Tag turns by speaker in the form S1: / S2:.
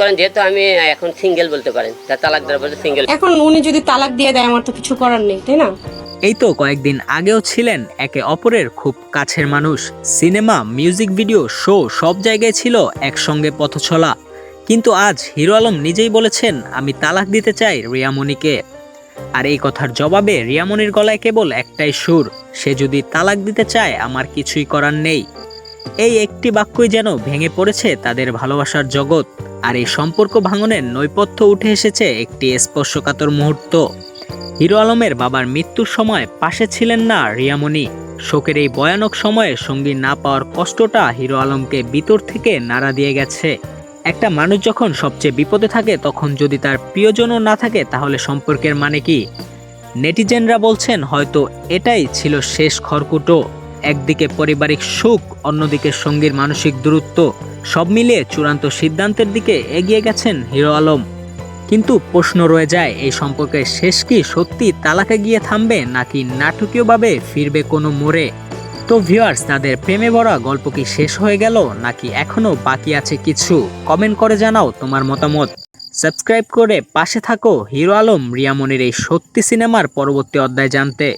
S1: করেন যেহেতু আমি এখন সিঙ্গেল বলতে পারেন তা তালাক দেওয়ার বলতে সিঙ্গেল
S2: এখন উনি যদি তালাক দিয়ে দেয় আমার তো কিছু করার নেই তাই না?
S3: এই তো কয়েকদিন আগেও ছিলেন একে অপরের খুব কাছের মানুষ। সিনেমা মিউজিক ভিডিও শো সব জায়গায় ছিল একসঙ্গে পথচলা। কিন্তু আজ হিরো আলম নিজেই বলেছেন আমি তালাক দিতে চাই রিয়ামণিকে। আর এই কথার জবাবে রিয়ামণির গলায় কেবল একটাই সুর সে যদি তালাক দিতে চায় আমার কিছুই করার নেই। এই একটি বাক্যই যেন ভেঙে পড়েছে তাদের ভালোবাসার জগৎ। আর এই সম্পর্ক ভাঙনের নৈপথ্য উঠে এসেছে একটি স্পর্শকাতর মুহূর্ত। হিরো আলমের বাবার মৃত্যুর সময় পাশে ছিলেন না রিয়ামণি। শোকের এই ভয়ানক সময়ে সঙ্গী না পাওয়ার কষ্টটা হিরো আলমকে ভিতর থেকে নাড়া দিয়ে গেছে। একটা মানুষ যখন সবচেয়ে বিপদে থাকে, তখন যদি তার প্রিয়জনও না থাকে, তাহলে সম্পর্কের মানে কি? নেটিজেনরা বলছেন, হয়তো এটাই ছিল শেষ খড়কুটো। একদিকে পারিবারিক সুখ, অন্যদিকে সঙ্গীর মানসিক দূরত্ব। সব মিলিয়ে চূড়ান্ত সিদ্ধান্তের দিকে এগিয়ে গেছেন হিরো আলম। কিন্তু প্রশ্ন রয়ে যায়, এই সম্পর্কের শেষ কি সত্যি তালাকে গিয়ে থামবে নাকি নাটকীয়ভাবে ফিরবে কোনো মোড়ে? তো ভিউয়ার্স তাদের প্রেমে ভরা গল্প কি শেষ হয়ে গেল নাকি এখনও বাকি আছে কিছু? কমেন্ট করে জানাও তোমার মতামত। সাবস্ক্রাইব করে পাশে থাকো হিরো আলম রিয়ামনির এই সত্যি সিনেমার পরবর্তী অধ্যায় জানতে।